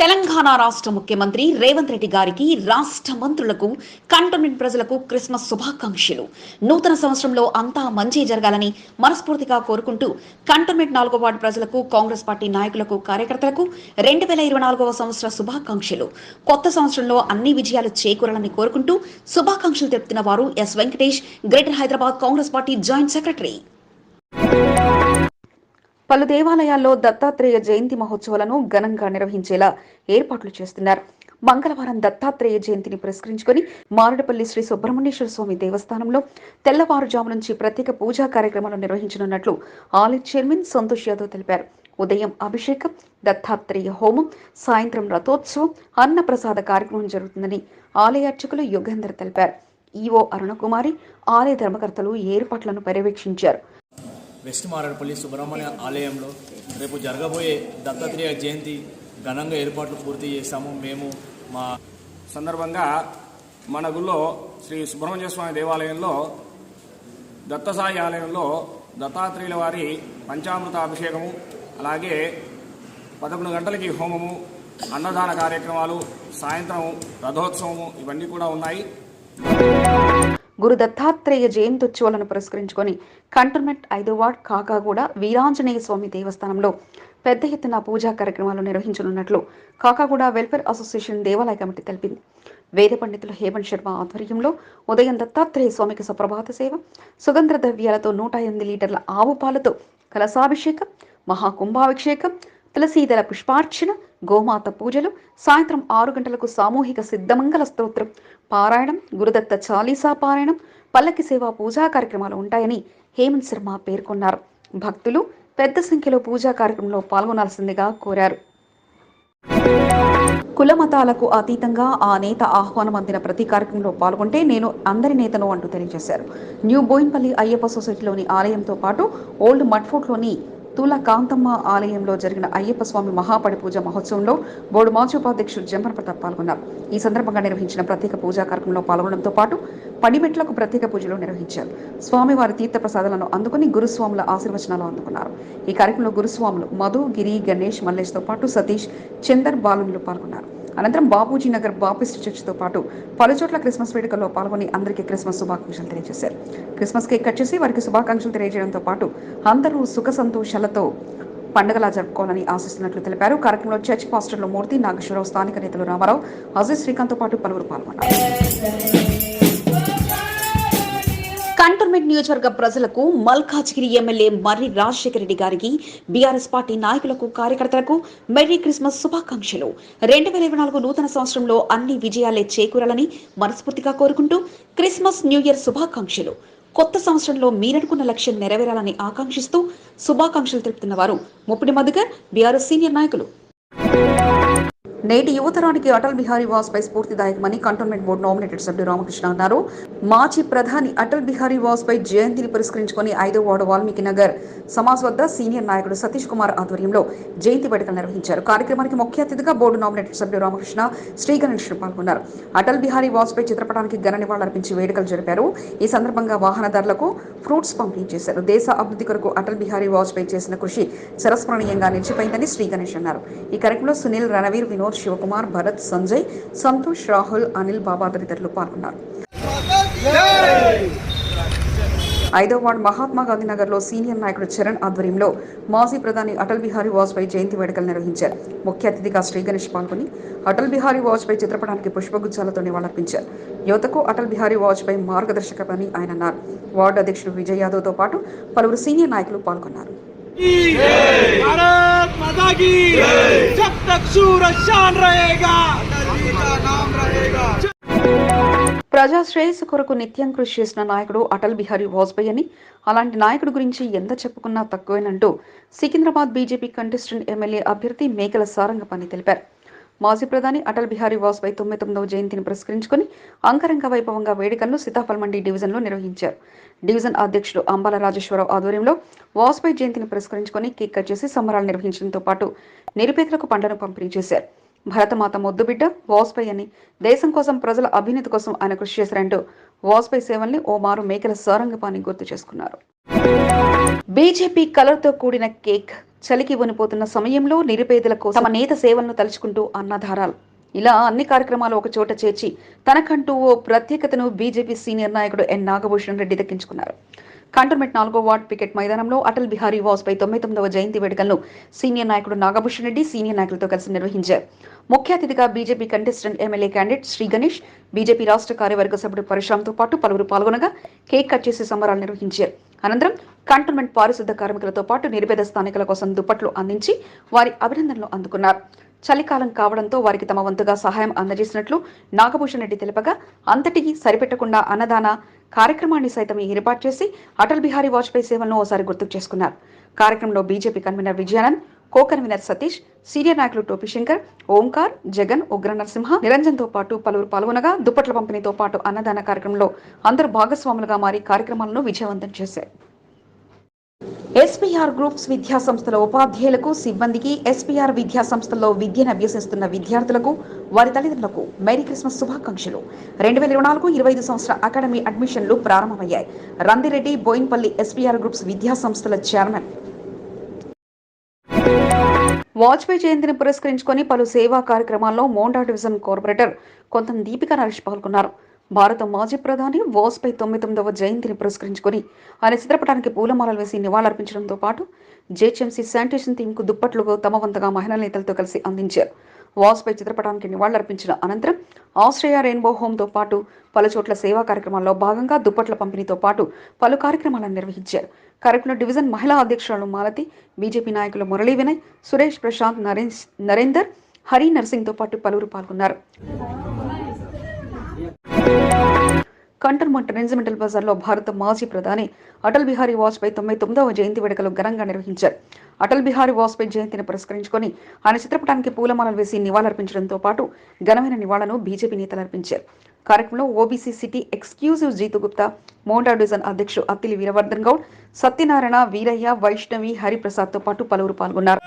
తెలంగాణ రాష్ట్ర ముఖ్యమంత్రి రేవంత్ రెడ్డి గారికి రాష్ట్ర మంత్రులకు కంటోన్మెంట్ ప్రజలకు క్రిస్మస్ శుభాకాంక్షలు. నూతన సంవత్సరంలో అంతా మంచి జరగాలని మనస్ఫూర్తిగా కోరుకుంటూ కంటోన్మెంట్ నాలుగో వార్డు ప్రజలకు కాంగ్రెస్ పార్టీ నాయకులకు కార్యకర్తలకు రెండు వేల ఇరవై నాలుగవ సంవత్సర శుభాకాంక్షలు. కొత్త సంవత్సరంలో అన్ని విజయాలు చేకూరాలని కోరుకుంటూ శుభాకాంక్షలు తెలుపుతున్న వారు S Venkatesh Greater Hyderabad Congress party joint secretary. పలు దేవాలయాల్లో దత్తాత్రేయ జయంతి మహోత్సవాలను ఘనంగా నిర్వహించేలా ఏర్పాట్లు చేస్తున్నారు. మంగళవారం దత్తాత్రేయ జయంతిని పురస్కరించుకొని మారడపల్లి శ్రీ సుబ్రహ్మణ్యేశ్వర స్వామి దేవస్థానంలో తెల్లవారుజాము నుంచి ప్రత్యేక పూజా కార్యక్రమాలు నిర్వహించనున్నట్లు ఆలయ చైర్మన్ సంతోష్ యాదవ్ తెలిపారు. ఉదయం అభిషేకం దత్తాత్రేయ హోమం సాయంత్రం రథోత్సవం అన్నప్రసాద కార్యక్రమం జరుగుతుందని ఆలయ అర్చకులు యుగేందర్ తెలిపారు. ఈవో అరుణకుమారి ఆలయ ధర్మకర్తలు ఏర్పాట్లను పర్యవేక్షించారు. వెస్ట్ మారేడుపల్లి సుబ్రహ్మణ్య ఆలయంలో రేపు జరగబోయే దత్తాత్రేయ జయంతి ఘనంగా ఏర్పాట్లు పూర్తి చేస్తాము మేము మా సందర్భంగా మన గుళ్ళో శ్రీ సుబ్రహ్మణ్య స్వామి దేవాలయంలో దత్తసాయి ఆలయంలో దత్తాత్రేయుల వారి పంచామృత అభిషేకము అలాగే పదకొండు గంటలకి హోమము అన్నదాన కార్యక్రమాలు సాయంత్రం రథోత్సవము ఇవన్నీ కూడా ఉన్నాయి. గురు దత్తాత్రేయ జయంత్యుత్సవాలను పురస్కరించుకొని కంటోన్మెంట్ ఐదో వార్డ్ కాకాగూడ వీరాంజనేయ స్వామి దేవస్థానంలో పెద్ద ఎత్తున పూజా కార్యక్రమాలు నిర్వహించనున్నట్లు కాకాగూడ వెల్ఫేర్ అసోసియేషన్ దేవాలయ కమిటీ తెలిపింది. వేద పండితులు హేమంత్ శర్మ ఆధ్వర్యంలో ఉదయం దత్తాత్రేయ స్వామికి సుప్రభాత సేవ సుగంధ ద్రవ్యాలతో నూట ఎనిమిది లీటర్ల ఆవు పాలతో కలసాభిషేకం మహాకుంభాభిషేకం తులసీదళ పుష్పార్చన గోమాత పూజలు సాయంత్రం ఆరు గంటలకు సామూహిక సిద్ధమంగళ స్తోత్రం పారాయణం గురుదత్త చాలీసా పారాయణం పల్లకి సేవ పూజా కార్యక్రమాలు ఉంటాయని హేమంత్ శర్మ పేర్కొన్నారు. భక్తులు పెద్ద సంఖ్యలో పూజా కార్యక్రమంలో పాల్గొనాల్సిందిగా కోరారు. కుల మతాలకు అతీతంగా ఆ నేత ఆహ్వానం అందిన ప్రతి కార్యక్రమంలో పాల్గొంటే నేను అందరి నేతను అంటూ తెలియజేశారు. న్యూ బోయిన్పల్లి అయ్యప్ప సొసైటీలోని ఆలయంతో పాటు ఓల్డ్ మట్ఫోర్ట్లోని తుల కాంతమ్మ ఆలయంలో జరిగిన అయ్యప్ప స్వామి మహాపడి పూజ మహోత్సవంలో బోర్డు మాజీ ఉపాధ్యక్షుడు జంపర్ ప్రతాప్ పాల్గొన్నారు. ఈ సందర్భంగా నిర్వహించిన ప్రత్యేక పూజా కార్యక్రమంలో పాల్గొనడంతో పాటు పడిమెట్లకు ప్రత్యేక పూజలు నిర్వహించారు. స్వామివారి తీర్థ ప్రసాదాలను అందుకుని గురుస్వాముల ఆశీర్వచనాలు అందుకున్నారు. ఈ కార్యక్రమంలో గురుస్వాములు మధు గిరి గణేష్ మల్లేష్తో పాటు సతీష్ చందర్ బాలునులు పాల్గొన్నారు. అనంతరం బాపూజీ నగర్ బాపిస్ట్ చర్చ్తో పాటు పలు చోట్ల క్రిస్మస్ వేడుకల్లో పాల్గొని అందరికీ క్రిస్మస్ శుభాకాంక్షలు తెలియజేశారు. క్రిస్మస్ కేక్ కట్ చేసి వారికి శుభాకాంక్షలు తెలియజేయడంతో పాటు అందరూ సుఖ సంతోషాలతో పండుగలా జరుపుకోవాలని ఆశిస్తున్నట్లు తెలిపారు. కార్యక్రమంలో చర్చ్ పాస్టర్లు మూర్తి నాగేశ్వరరావు స్థానిక నేతలు రామారావు అజయ్ శ్రీకాంత్తో పాటు పలువురు పాల్గొన్నారు. కంటోన్మెంట్ నియోజకవర్గ ప్రజలకు మల్కాజ్గిరి ఎమ్మెల్యే మర్రి రాజశేఖర రెడ్డి గారికి బీఆర్ఎస్ పార్టీ నాయకులకు కార్యకర్తలకు మెర్రీ క్రిస్మస్ శుభాకాంక్షలు. రెండు వేల ఇరవై నాలుగు నూతన సంవత్సరంలో అన్ని విజయాలే చేకూరాలని మనస్ఫూర్తిగా కోరుకుంటూ క్రిస్మస్ న్యూ ఇయర్ శుభాకాంక్షలు. కొత్త సంవత్సరంలో మీరనుకున్న లక్ష్యం నెరవేరాలని ఆకాంక్షిస్తూ శుభాకాంక్షలు తెలుపుతున్న వారు ముప్పిడి మధుకర్ బీఆర్ఎస్ సీనియర్ నాయకులు. నేటి యువతరానికి అటల్ బిహారీ వాజ్పేయి స్ఫూర్తిదాయకమని కంటోన్మెంట్ బోర్డు నామినేటెడ్ సభ్యుడు రామకృష్ణ అన్నారు. మాజీ ప్రధాని అటల్ బిహారీ వాజ్పేయి జయంతిని పురస్కరించుకొని ఐదో వార్డు వాల్మీకి నగర్ సమాజ్ వద్ద సీనియర్ నాయకుడు సతీష్ కుమార్ ఆధ్వర్యంలో జయంతి వేడుకలు నిర్వహించారు. కార్యక్రమానికి ముఖ్య అతిథిగా బోర్డు నామినేటెడ్ సభ్యుడు రామకృష్ణ శ్రీ గణేష్ పాల్గొన్నారు. అటల్ బిహారీ వాజ్పేయి చిత్రపటానికి ఘన నివాళులర్పించి వేడుకలు జరిపారు. ఈ సందర్భంగా వాహనదారులకు ఫ్రూట్స్ పంపిణీ చేశారు దేశ అభివృద్ధి కొరకు అటల్ బిహారీ వాజ్పేయి చేసిన కృషి చిరస్మరణీయంగా నిలిచిపోయిందని శ్రీ గణేష్ అన్నారు. ఈ కార్యక్రమంలో సునీల్ రణవీర్ వినోద్ శివకుమార్ భరత్ సంజయ్ సంతోష్ రాహుల్ అనిల్ బాబా తదితరులు పాల్గొన్నారు. ఐదో వార్డు మహాత్మా గాంధీ నగర్లో సీనియర్ నాయకుడు చరణ్ ఆధ్వర్యంలో మాజీ ప్రధాని అటల్ బిహారీ వాజ్పేయి జయంతి వేడుకలు నిర్వహించారు. ముఖ్య అతిథిగా శ్రీ గణేష్ పాల్గొని అటల్ బిహారీ వాజ్పేయి చిత్రపటానికి పుష్పగుచ్చాలతో నివాళులర్పించారు. యువతకు అటల్ బిహారీ వాజ్పేయి మార్గదర్శకమని ఆయన అన్నారు. వార్డు అధ్యక్షుడు విజయ్ యాదవ్తో పాటు పలువురు సీనియర్ నాయకులు పాల్గొన్నారు. भारत माता की जब तक सूरज शान रहेगा का नाम रहेगा ప్రజా శ్రేయస్సు కొరకు నిత్యం కృషి చేసిన నాయకుడు అటల్ బిహారీ వాజ్పేయి అని అలాంటి నాయకుడి గురించి ఎంత చెప్పుకున్నా తక్కువేనంటూ సికింద్రాబాద్ బీజేపీ కంటెస్టెంట్ ఎమ్మెల్యే అభ్యర్థి మేకల సారంగపాణి తెలిపారు మాజీ ప్రధాని అటల్ బిహారీ వాజ్పేయి తొంభై తొమ్మిదవ జయంతిని పురస్కరించుకుని అంగరంగ వైభవంగా వేడుకలను సీతాఫల్ మండి డివిజన్లో నిర్వహించారు డివిజన్ అధ్యక్షుడు అంబాల రాజేశ్వరరావు ఆధ్వర్యంలో వాజ్పేయి జయంతిని పురస్కరించుకుని కేక్ కట్ చేసి సంబరాలు నిర్వహించడంతో పాటు నిరుపేదలకు పండ్లను పంపిణీ చేశారు. భరతమాత ముద్దుబిడ్డ వాజ్పేయి అని దేశం కోసం ప్రజల అభినీతి కోసం ఆయన కృషి చేశారంటూ వాజ్పేయి సేవల్ని ఓ మారు మేకల సారంగపాని గుర్తు చేసుకున్నారు. బీజేపీ కలర్తో కూడిన కేక్ చలికి వనిపోతున్న సమయంలో నిరుపేదలకు తమ నేత సేవలను తలుచుకుంటూ అన్నధారాలు ఇలా అన్ని కార్యక్రమాలు ఒక చోట చేర్చి తనకంటూ ఓ ప్రత్యేకతను బీజేపీ సీనియర్ నాయకుడు ఎన్ నాగభూషణ్ రెడ్డి దక్కించుకున్నారు. కంటోన్మెంట్ నాలుగో వార్డ్ పికెట్ మైదానంలో అటల్ బిహారీ వాజ్పేయి తొంభై తొమ్మిదవ జయంతి వేడుకలను సీనియర్ నాయకుడు నాగభూషణ్ రెడ్డి సీనియర్ నాయకులతో కలిసి నిర్వహించారు. ముఖ్య అతిథిగా BJP contestant MLA candidate Shri Ganesh BJP రాష్ట్ర కార్యవర్గ సభ్యుడు పరశురామ్తో పాటు పలువురు పాల్గొనగా కేక్ కట్ చేసి సంబరాలు నిర్వహించారు. అనంతరం కంటోన్మెంట్ పారిశుద్ధ కార్మికులతో పాటు నిరుపేద స్థానికుల కోసం దుప్పట్లు అందించి వారి అభినందనలు అందుకున్నారు. చలికాలం కావడంతో వారికి తమ వంతుగా సహాయం అందజేసినట్లు నాగభూషణ్ రెడ్డి తెలుపగా అంతటికి సరిపెట్టకుండా అన్నదాన కార్యక్రమాన్ని సైతం ఏర్పాటు చేసి అటల్ బిహారీ వాజ్పేయి సేవలను ఓసారి గుర్తుకు చేసుకున్నారు. కార్యక్రమంలో BJP convener Vijayanand co convener Satish senior నాయకులు టోపీ శంకర్ ఓంకార్ జగన్ ఉగ్ర నరసింహ నిరంజన్తో పాటు పలువురు పాల్గొనగా దుప్పట్ల పంపిణీతో పాటు అన్నదాన కార్యక్రమంలో అందరూ భాగస్వాములుగా మారి కార్యక్రమాలను విజయవంతం చేశారు. ఎస్పీఆర్ గ్రూప్స్ విద్యా సంస్థల ఉపాధ్యాయులకు సిబ్బందికి ఎస్పీఆర్ విద్యా సంస్థల్లో విద్యను అభ్యసిస్తున్న విద్యార్థులకు వారి తల్లిదండ్రులకు మేరీ క్రిస్మస్ శుభాకాంక్షలు. రెండు వేల ఇరవై నాలుగు ఇరవై ఐదు సంవత్సర అకాడమీ అడ్మిషన్లు ప్రారంభమయ్యాయి. రందిరెడ్డి బోయిన్పల్లి ఎస్పీఆర్ గ్రూప్స్ విద్యా సంస్థల చైర్మన్. వాజ్పేయి జయంతిని పురస్కరించుకొని పలు సేవా కార్యక్రమాల్లో మోండా డివిజన్ కార్పొరేటర్ కొంత దీపిక నరేష్ పాల్గొన్నారు. భారత మాజీ ప్రధాని వాజ్పేయి తొమ్మిది తొమ్మిదవ జయంతిని పురస్కరించుకొని ఆయన చిత్రపటానికి పూలమాలలు వేసి నివాళులర్పించడంతో పాటు జేహెచ్ఎంసీ శానిటేషన్ టీంకు దుప్పట్లుగా తమ వంతగా మహిళా నేతలతో కలిసి అందించారు. వాజ్పేయి చిత్రపటానికి నివాళులర్పించిన అనంతరం ఆస్ట్రేలియా రెయిన్బో హోమ్తో పాటు పలు చోట్ల సేవా కార్యక్రమాల్లో భాగంగా దుప్పట్ల పంపిణీతో పాటు పలు కార్యక్రమాలను నిర్వహించారు. కార్యక్రమంలో డివిజన్ మహిళా అధ్యక్షురాలు మాలతి బీజేపీ నాయకులు మురళీ వినయ్ సురేష్ ప్రశాంత్ నరేష్ నరేందర్ హరి నర్సింగ్తో పాటు పలువురు పాల్గొన్నారు. కంటర్మంట్ రెంజిమెంటల్ బజార్లో భారత మాజీ ప్రధాని అటల్ బిహారీ వాజ్పేయి తొంభై తొమ్మిదవ జయంతి వేడుకలు ఘనంగా నిర్వహించారు. అటల్ బిహారీ వాజ్పేయి జయంతిని పురస్కరించుకొని ఆయన చిత్రపటానికి పూలమాలలు వేసి నివాళులర్పించడంతో పాటు ఘనమైన నివాళను బీజేపీ నేతలు అర్పించారు. కార్యక్రమంలో OBC city exclusive Jeetu Gupta Monda division అధ్యక్షుడు అత్తిలి వీరవర్ధన్ గౌడ్ సత్యనారాయణ వీరయ్య వైష్ణవి హరిప్రసాద్తో పాటు పలువురు పాల్గొన్నారు.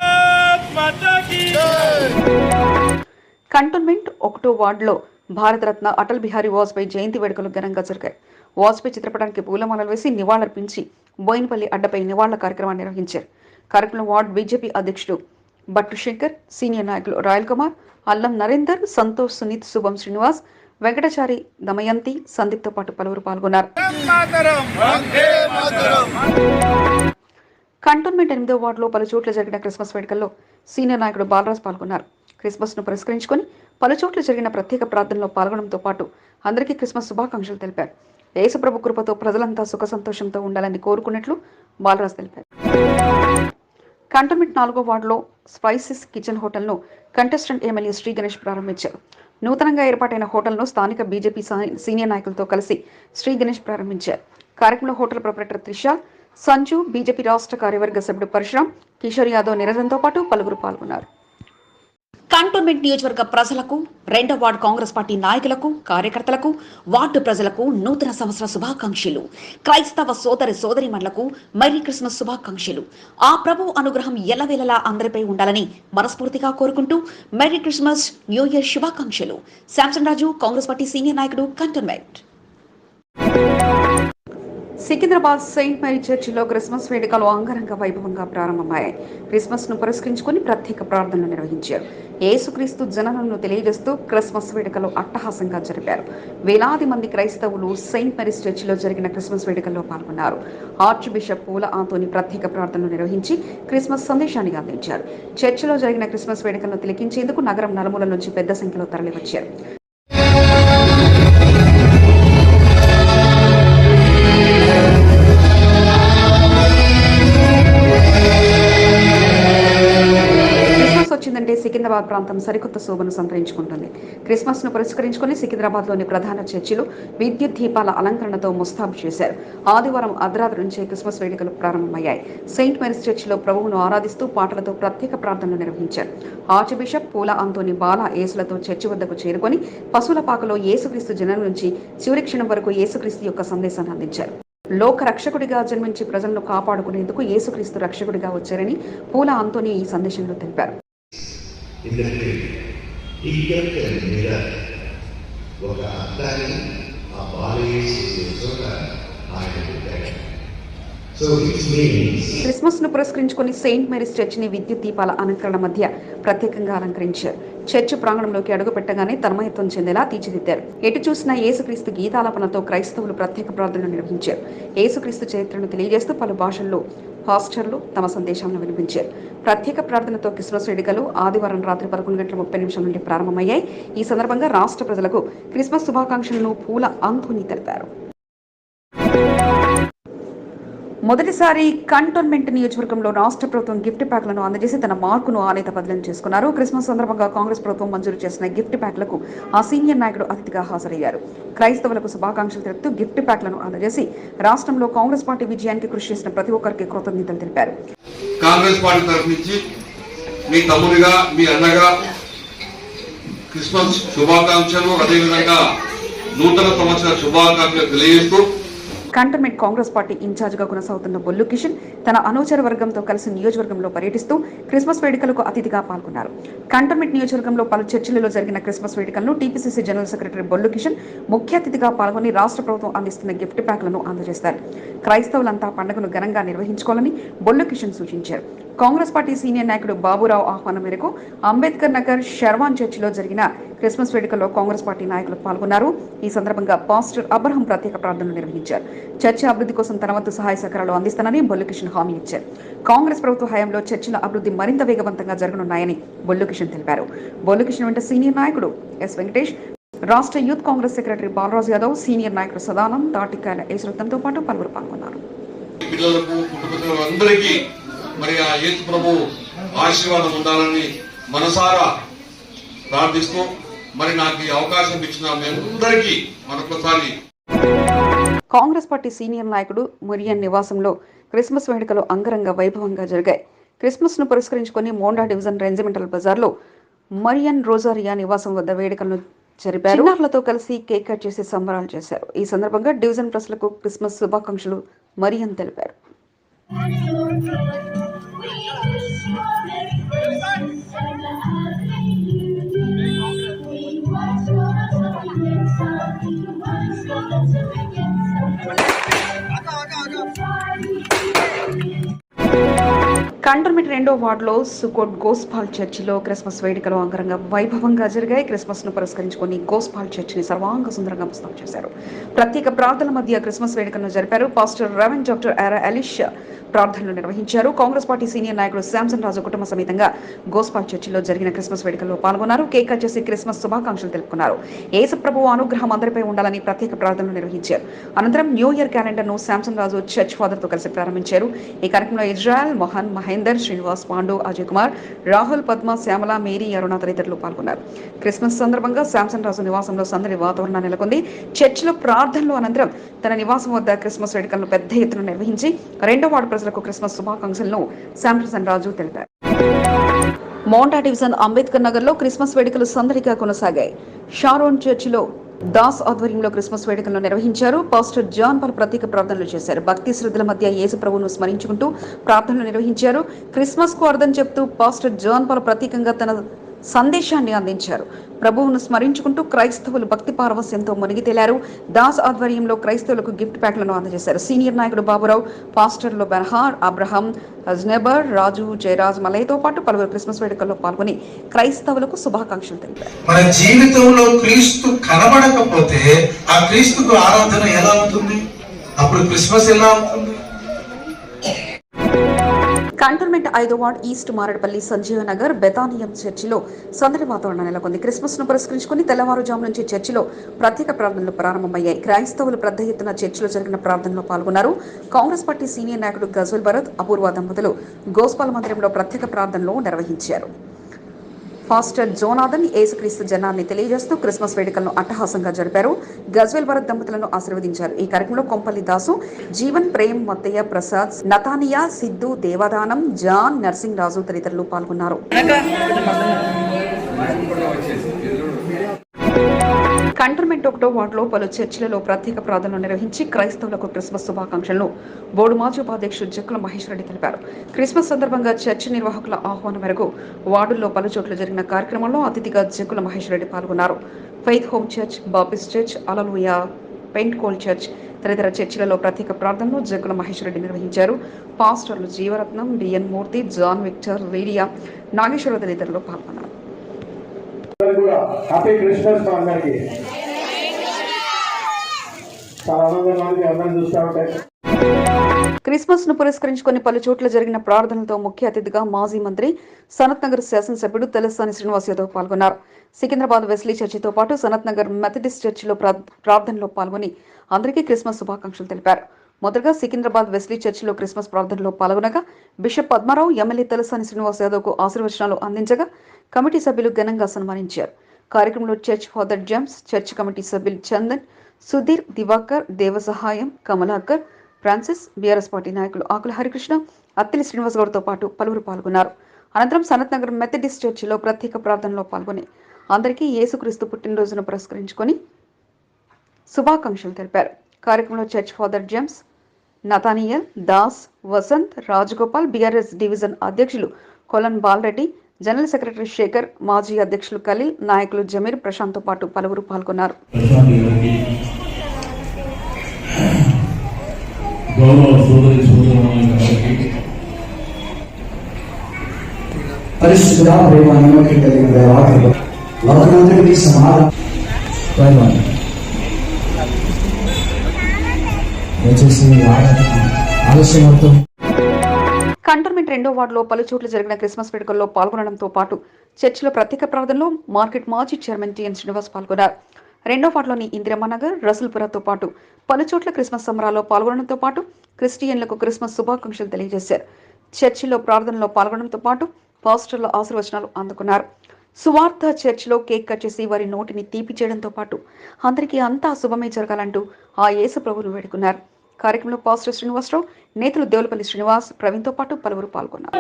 కంటోన్మెంట్ ఒకటో వార్డులో భారతరత్న అటల్ బిహారీ వాజ్పేయి జయంతి వేడుకలు ఘనంగా జరిగాయి. వాజ్పేయి చిత్రపటానికి పూలమాలలు వేసి నివాళులర్పించి బోయినపల్లి అడ్డపై నివాళుల కార్యక్రమాన్ని నిర్వహించారు. కార్యక్రమం వార్డ్ బీజేపీ అధ్యక్షుడు భట్టు శంకర్ సీనియర్ నాయకులు రాయల్ కుమార్ అల్లం నరేందర్ సంతోష్ సునీత్ శుభం శ్రీనివాస్ వెంకటచారి దమయంతి సందీప్తో పాటు పలువురు పాల్గొన్నారు. కంటోన్మెంట్ ఎనిమిదో వార్డులో పలు చోట్ల జరిగిన క్రిస్మస్ వేడుకల్లో సీనియర్ నాయకుడు బాలరాజ్ పాల్గొన్నారు. క్రిస్మస్ను పురస్కరించుకొని పలు చోట్ల జరిగిన ప్రత్యేక ప్రార్థనలో పాల్గొనడంతో పాటు అందరికీ క్రిస్మస్ శుభాకాంక్షలు తెలిపారు. యేసుప్రభు కృపతో ప్రజలంతా సుఖ సంతోషంతో ఉండాలని కోరుకున్నట్లు బాలరాజ్ తెలిపారు. కంటోన్మెంట్ నాలుగో వార్డులో స్పైసెస్ కిచెన్ హోటల్ను కంటెస్టెంట్ ఎమ్మెల్యే శ్రీ గణేష్ ప్రారంభించారు. నూతనంగా ఏర్పాటైన హోటల్ను స్థానిక బీజేపీ సీనియర్ నాయకులతో కలిసి శ్రీ గణేష్ ప్రారంభించారు. కార్యక్రమంలో hotel proprietor Trisha Sanju BJP రాష్ట్ర కార్యవర్గ సభ్యుడు పరశురాం కిషోర్ యాదవ్ నిరజన్తో పాటు పలువురు పాల్గొన్నారు. కంటోన్మెంట్ నియోజకవర్గ ప్రజలకు రెండో వార్డు కాంగ్రెస్ పార్టీ నాయకులకు కార్యకర్తలకు వార్డు ప్రజలకు నూతన సంవత్సర శుభాకాంక్షలు. క్రైస్తవ సోదరి సోదరిమణులకు మెరీ క్రిస్మస్ శుభాకాంక్షలు. ఆ ప్రభు అనుగ్రహం ఎల్లవేళలా అందరిపై ఉండాలని మనస్ఫూర్తిగా కోరుకుంటూ మెరీ క్రిస్మస్ న్యూ ఇయర్ శుభాకాంక్షలు. శాంసన్ రాజు కాంగ్రెస్ పార్టీ సీనియర్ నాయకుడు కంటోన్మెంట్. సికింద్రాబాద్ సెయింట్ మేరీ చర్చిలో క్రిస్మస్ వేడుకలు అంగరంగ వైభవంగా ప్రారంభమయ్యాయి. క్రిస్మస్ను పురస్కరించుకొని ప్రత్యేక ప్రార్థనలు నిర్వహించారు. యేసుక్రీస్తు జననను తెలియజేస్తూ క్రిస్మస్ వేడుకలు అట్టహాసంగా జరిపారు. వేలాది మంది క్రైస్తవులు సెయింట్ మేరీస్ చర్చిలో జరిగిన క్రిస్మస్ వేడుకల్లో పాల్గొన్నారు. ఆర్చ్ బిషప్ పూల ఆంతోని ప్రత్యేక ప్రార్థనలు నిర్వహించి క్రిస్మస్ సందేశాన్ని అందించారు. చర్చిలో జరిగిన క్రిస్మస్ వేడుకలను తిలకించేందుకు నగరం నలుమూల నుంచి పెద్ద సంఖ్యలో తరలివచ్చారు. వచ్చిందంటే సికింద్రాబాద్ ప్రాంతం సరికొత్త శోభను సంతరించుకుంటుంది. క్రిస్మస్ను పురస్కరించుకొని సికింద్రాబాద్లోని ప్రధాన చర్చిలు విద్యుత్ దీపాల అలంకరణతో ముస్తాబు చేశారు. ఆదివారం అర్ధరాత్రి నుంచే క్రిస్మస్ వేడుకలు ప్రారంభమయ్యాయి. సెయింట్ మేరీస్ చర్చిలో ప్రభువును ఆరాధిస్తూ పాటలతో ప్రత్యేక ప్రార్థనలు నిర్వహించారు. ఆర్చ్ బిషప్ పూల అంతోని బాల ఏసులతో చర్చి వద్దకు చేరుకొని పశువుల పాకలో యేసుక్రీస్తు జనం నుంచి చివరి క్షణం వరకు యేసుక్రీస్తు యొక్క సందేశాన్ని అందించారు. లోక రక్షకుడిగా జన్మించి ప్రజలను కాపాడుకునేందుకు యేసుక్రీస్తు రక్షకుడిగా వచ్చారని పూల అంతోని ఈ సందేశంలో తెలిపారు. ఎందుకంటే టీచర్ మీద ఒక అర్థాన్ని ఆ బాలయేసు ఆయన క్రిస్మస్ను పురస్కరించుకొని సెయింట్ మేరీస్ చర్చిని విద్యుత్ దీపాల అలంకరణ మధ్య ప్రత్యేకంగా అలంకరించారు. చర్చి ప్రాంగణంలోకి అడుగు పెట్టగానే తన్మయత్వం చెందేలా తీర్చిదిద్దారు. ఎటు చూసినా యేసుక్రీస్తు గీతాలాపనతో క్రైస్తవులు ప్రత్యేక ప్రార్థనలు నిర్వహించారు. యేసుక్రీస్తు చరిత్రను తెలియజేస్తూ పలు భాషల్లో హాస్టర్లు తమ సందేశాలను వినిపించారు. ప్రత్యేక ప్రార్థనతో క్రిస్మస్ వేడుకలు ఆదివారం రాత్రి పదకొండు గంటల ముప్పై నిమిషం నుండి ప్రారంభమయ్యాయి. ఈ సందర్భంగా రాష్ట్ర ప్రజలకు క్రిస్మస్ శుభాకాంక్షలను పూల అంకుని తెలిపారు. మొదటిసారి కంటోన్మెంట్ నియోజకవర్గంలో రాష్ట్ర ప్రభుత్వం గిఫ్ట్ ప్యాక్లను అందజేసి తన మార్కును ఆనేత బదిలీ చేసుకున్నారు. క్రిస్మస్ సందర్భంగా కాంగ్రెస్ ప్రభుత్వం మంజూరు చేసిన గిఫ్ట్ ప్యాక్లకు ఆ సీనియర్ నాయకుడు అతిథిగా హాజరయ్యారు. క్రైస్తవులకు శుభాకాంక్షలు తెలుపుతూ గిఫ్ట్ ప్యాక్లను అందజేసి రాష్ట్రంలో కాంగ్రెస్ పార్టీ విజయానికి కృషి చేసిన ప్రతి ఒక్కరికి కృతజ్ఞతలు తెలిపారు. కాంగ్రెస్ పార్టీ తరఫు నుంచి మీ తమ్ముడిగా మీ అన్నగా క్రిస్మస్ శుభాకాంక్షలు. అదేవిధంగా నూతన సంవత్సర శుభాకాంక్షలు తెలియజేస్తూ కంటోన్మెంట్ కాంగ్రెస్ పార్టీ ఇన్ఛార్జిగా కొనసాగుతున్న బొల్లు కిషన్ తన అనుచర వర్గంతో కలిసి నియోజకవర్గంలో పర్యటిస్తూ క్రిస్మస్ వేడుకలకు అతిథిగా పాల్గొన్నారు. కంటోన్మెంట్ నియోజకవర్గంలో పలు చర్చిలలో జరిగిన క్రిస్మస్ వేడుకలను TPCC general secretary Bollu Kishan ముఖ్య అతిథిగా పాల్గొని రాష్ట్ర ప్రభుత్వం అందిస్తున్న గిఫ్ట్ ప్యాక్లను అందజేస్తారు. క్రైస్తవులంతా పండుగను ఘనంగా నిర్వహించుకోవాలని బొల్లు కిషన్ సూచించారు. కాంగ్రెస్ పార్టీ సీనియర్ నాయకుడు బాబురావు ఆహ్వానం మేరకు అంబేద్కర్ నగర్ షర్వాన్ చర్చిలో జరిగిన క్రిస్మస్ వేడుకల్లో కాంగ్రెస్ పార్టీ నాయకులు పాల్గొన్నారు. ఈ సందర్భంగా పాస్టర్ అబ్రహం ప్రత్యేక ప్రార్థనలు నిర్వహించారు. చర్చి అభివృద్ధి కోసం తన వంతు సహాయ సహకారాలు అందిస్తానని బొల్లుకిషన్ హామీ ఇచ్చారు. కాంగ్రెస్ ప్రభుత్వ హయాంలో చర్చిల అభివృద్ధి మరింత వేగవంతంగా జరగనున్నాయని బొల్లుకిషన్ తెలిపారు. బొల్లుకిషన్ వెంట సీనియర్ నాయకుడు ఎస్ వెంకటేష్ రాష్ట్ర youth Congress secretary Balaraju Yadav senior నాయకుడు సదానం దాటికాయల యేసురత్నంతో పాటు పలువురు పాల్గొన్నారు. మరి ఆ ఏతు ప్రభు ఆశీర్వాదం ఉండాలని మనసారా ప్రార్థిస్తూ మరి నాకు ఈ అవకాశం ఇచ్చిన మీ మరొకసారి కాంగ్రెస్ పార్టీ సీనియర్ నాయకుడు మురియన్ నివాసంలో క్రిస్మస్ వేడుకలు అంగరంగ వైభవంగా జరిగాయి. క్రిస్మస్ను పురస్కరించుకొని మోండా డివిజన్ రెజిమెంటల్ బజార్లో మరియన్ రోజారియా నివాసం వద్ద వేడుకలను జరిపారు. చిన్నారులతో కలిసి కేక్ కట్ చేసి సంబరాలు చేశారు. ఈ సందర్భంగా డివిజన్ ప్రజలకు క్రిస్మస్ శుభాకాంక్షలు మరియన్ తెలిపారు. కంటోన్మెంట్ రెండో వార్డులో సుకోట్ గోస్పాల్ చర్చిలో క్రిస్మస్ వేడుకలు అంగరంగ వైభవంగా జరిగాయి. క్రిస్మస్ను పురస్కరించుకొని గోస్పాల్ చర్చిని సర్వాంగ సుందరంగా పుస్తకం చేశారు ప్రత్యేక ప్రార్థనల మధ్య క్రిస్మస్ వేడుకలను జరిపారు పాస్టర్ రెవెన్ డాక్టర్ ఎరా అలిష్ ప్రార్థనలు నిర్వహించారు. కాంగ్రెస్ పార్టీ సీనియర్ నాయకుడు శాంసన్ రాజు కుటుంబ సమేతంగా గోస్పాల్ చర్చిలో జరిగిన క్రిస్మస్ వేడుకల్లో పాల్గొన్నారు. కేక్ కట్ చేసి క్రిస్మస్ శుభాకాంక్షలు తెలుపుకున్నారు. యేసు అనుగ్రహం అందరిపై ఉండాలని ప్రత్యేక ప్రార్థనలు నిర్వహించారు. అనంతరం న్యూ ఇయర్ క్యాలెండర్ను శాంసన్ రాజు చర్చ్ ఫాదర్తో కలిసి ప్రారంభించారు. ఈ కార్యక్రమంలో ఇజ్రాయల్ మోహన్ మహేందర్ శ్రీనివాస్ పాండు అజయ్ కుమార్ రాహుల్ పద్మ శ్యామల మేరీ అరుణ తదితరులు పాల్గొన్నారు. క్రిస్మస్ సందర్భంగా శాంసన్ రాజు నివాసంలో సందడి వాతావరణం నెలకొంది. చర్చిలో ప్రార్థనలు అనంతరం తన నివాసం వద్ద క్రిస్మస్ వేడుకలను పెద్ద ఎత్తున నిర్వహించి రెండో వార్డు ప్రజలకు క్రిస్మస్ శుభాకాంక్షలను శాంప్రసన్ రాజు తెలిపారు. మోంటా డివిజన్ అంబేద్కర్ నగర్లో క్రిస్మస్ వేడుకలు సందడిగా కొనసాగాయి. షారోన్ చర్చిలో దాస్ ఆధ్వర్యంలో క్రిస్మస్ వేడుకలను నిర్వహించారు. పాస్టర్ జాన్ పలు ప్రత్యేక ప్రార్థనలు చేశారు. భక్తి శ్రద్ధల మధ్య యేసు ప్రభువును స్మరించుకుంటూ ప్రార్థనలు నిర్వహించారు. క్రిస్మస్కు అర్థం చెప్తూ పాస్టర్ జాన్ పలు ప్రత్యేకంగా తన సందేశాన్ని అందించారు. ప్రభువును స్మరించుకుంటూ క్రైస్తవులు భక్తి పారవస్యంతో మునిగి తేలారు. దాస్ ఆధ్వర్యంలో క్రైస్తవులకు గిఫ్ట్ ప్యాక్లను అందజేశారు. సీనియర్ నాయకుడు బాబురావు పాస్టర్లు బెనహార్ అబ్రహం అజ్నెబర్ రాజు జయరాజ్ మలయ్యతో పాటు పలువురు క్రిస్మస్ వేడుకల్లో పాల్గొని క్రైస్తవులకు శుభాకాంక్షలు తెలిపారు. మన జీవితంలో క్రీస్తు కనబడకపోతే ఆ క్రీస్తుకు ఆరాధన ఎలా అవుతుంది అప్పుడు క్రిస్మస్ ఎలా అవుతుంది కంటోన్మెంట్ ఐదో వార్డ్ ఈస్ట్ మారడపల్లి సంజీవ నగర్ బెతానియం చర్చిలో సందడి వాతావరణం నెలకొంది. క్రిస్మస్ను పురస్కరించుకుని తెల్లవారుజాము నుంచి చర్చిలో ప్రత్యేక ప్రార్థనలు ప్రారంభమయ్యాయి. క్రైస్తవులు పెద్ద ఎత్తున చర్చిలో జరిగిన ప్రార్థనలో పాల్గొన్నారు. కాంగ్రెస్ పార్టీ సీనియర్ నాయకుడు గజుల్ భరత్ అపూర్వ దంపతులు గోస్పాల్ మందిరంలో ప్రత్యేక ప్రార్థనలు నిర్వహించారు. ఫాస్టర్ జోనాథన్ ఏసుక్రీస్తు జనాన్ని తెలియజేస్తూ క్రిస్మస్ వేడుకలను అట్టహాసంగా జరిపారు. గజ్వెల్ భరత్ దంపతులను ఆశీర్వదించారు. ఈ కార్యక్రమంలో కొంపల్లి దాసు జీవన్ ప్రేమ్ మత్తయ్య ప్రసాద్ నతానియా సిద్ధు దేవదానం జాన్ నర్సింగ్ రాజు తదితరులు పాల్గొన్నారు. కంటోన్మెంట్ ఒకటో వార్డులో పలు చర్చిలలో ప్రత్యేక ప్రార్థనలు నిర్వహించి క్రైస్తవులకు క్రిస్మస్ శుభాకాంక్షలను బోర్డు మాజీ ఉపాధ్యక్షుడు జక్కుల మహేష్ రెడ్డి తెలిపారు. క్రిస్మస్ సందర్భంగా చర్చి నిర్వాహకుల ఆహ్వానం మేరకు వార్డుల్లో పలు చోట్ల జరిగిన కార్యక్రమంలో అతిథిగా జక్కుల మహేష్ రెడ్డి పాల్గొన్నారు. Faith home church Baptist church hallelujah Pentecostal church తదితర చర్చిలలో ప్రత్యేక ప్రార్థనలు జగ్గుల మహేష్ రెడ్డి నిర్వహించారు. పాస్టర్లు Jeevaratnam DN Murthy John Victor Lydia Nageswara తదితరులు పాల్గొన్నారు. హ్యాపీ క్రిస్మస్ మా అందరికి. చాలా ఆనందంగా ఉంది చూస్తూ ఉంటే. క్రిస్మస్ను పురస్కరించుకొని పలు చోట్ల జరిగిన ప్రార్థనలతో ముఖ్య అతిథిగా మాజీ మంత్రి సనత్ నగర్ శాసనసభ్యుడు తెలసాని శ్రీనివాస్ యాదవ్ పాల్గొన్నారు. సికింద్రాబాద్ వెస్లీ చర్చితో పాటు సనత్ నగర్ మెథడిస్ట్ చర్చిలో ప్రార్థనలో పాల్గొని అందరికీ క్రిస్మస్ శుభాకాంక్షలు తెలిపారు. మొదటగా సికింద్రాబాద్ వెస్లీ చర్చిలో క్రిస్మస్ ప్రార్థనలో పాల్గొనగా బిషప్ పద్మారావు ఎమ్మెల్యే తెలసాని శ్రీనివాస్ యాదవ్కు ఆశీర్వచనాలు అందించగా కమిటీ సభ్యులు ఘనంగా సన్మానించారు. కార్యక్రమంలో church father James church committee సభ్యులు Chandan Sudheer Diwakar Devasahayam Kamalakar Francis BRS party నాయకులు ఆకుల హరికృష్ణ అత్తిలి శ్రీనివాస్ గౌడ్తో పాటు పలువురు పాల్గొన్నారు. అనంతరం సనత్ నగర్ మెథడిస్ట్ చర్చిలో ప్రత్యేక ప్రార్థనలో పాల్గొని అందరికీ యేసుక్రీస్తు పుట్టినరోజును పురస్కరించుకొని శుభాకాంక్షలు తెలిపారు. కార్యక్రమంలో church father James Nathaniel Das Vasanth Rajagopal BRS division అధ్యక్షులు కొలన్ బాలరెడ్డి జనరల్ సెక్రటరీ శేఖర్ మాజీ అధ్యక్షులు ఖలీల్ నాయకులు జమీర్ ప్రశాంత్తో పాటు పలువురు పాల్గొన్నారు. పరిశుద్ధ కలిగిన సమాధానం ఆలస్యం అవుతుంది. కంటోన్మెంట్ రెండో వార్డులో పలు చోట్ల జరిగిన క్రిస్మస్ వేడుకల్లో పాల్గొనడంతో పాటు చర్చిలో ప్రత్యేక ప్రార్థనలో మార్కెట్ మాజీ చైర్మన్ టిఎన్ శ్రీనివాస్ పాల్గొన్నారు. రెండో వార్డులోని ఇందిరమ్మనగర్ రసూల్పురతో పాటు పలు చోట్ల క్రిస్మస్ సంబరాల్లో పాల్గొనడంతో పాటు క్రిస్టియన్లకు క్రిస్మస్ శుభాకాంక్షలు తెలియజేశారు. చర్చిలో ప్రార్థనలో పాల్గొనడంతో పాటు పాస్టర్ల ఆశీర్వచనాలు అందుకున్నారు. సువార్త చర్చిలో కేక్ కట్ చేసి వారి నోటిని తీపి చేయడంతో పాటు అందరికీ అంతా శుభమే జరగాలంటూ ఆ యేసు ప్రభులు వేడుకున్నారు. కార్యక్రమంలో పాస్టర్ శ్రీనివాసరావు నేతలు దేవులపల్లి శ్రీనివాస్ ప్రవీణ్తో పాటు పలువురు పాల్గొన్నారు.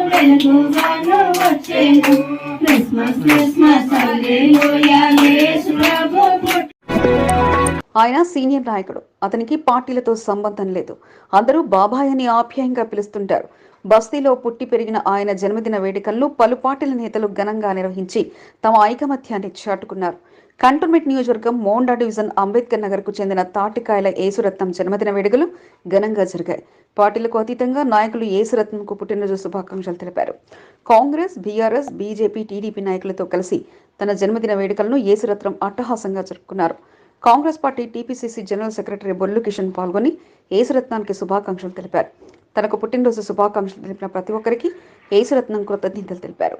ఆయన సీనియర్ నాయకుడు. అతనికి పార్టీలతో సంబంధం లేదు. అందరూ బాబాయ్ అని ఆప్యాయంగా పిలుస్తుంటారు. బస్తీలో పుట్టి పెరిగిన ఆయన జన్మదిన వేడుకలను పలు పార్టీల నేతలు ఘనంగా నిర్వహించి తమ ఐకమత్యాన్ని చాటుకున్నారు. కంటోన్మెంట్ నియోజకవర్గం మోండా డివిజన్ అంబేద్కర్ నగర్కు చెందిన తాటికాయల యేసురత్నం జన్మదిన వేడుకలు ఘనంగా జరిగాయి. పార్టీలకు అతీతంగా నాయకులు ఏసురత్నంకు పుట్టినరోజు శుభాకాంక్షలు తెలిపారు. కాంగ్రెస్ బీఆర్ఎస్ బీజేపీ టీడీపీ నాయకులతో కలిసి తన జన్మదిన వేడుకలను యేసురత్నం అట్టహాసంగా జరుపుకున్నారు. Congress party TPCC general secretary Bollu Kishan పాల్గొని యేసురత్నానికి శుభాకాంక్షలు తెలిపారు. తనకు పుట్టినరోజు శుభాకాంక్షలు తెలిపిన ప్రతి ఒక్కరికి యేసురత్నం కృతజ్ఞతలు తెలిపారు.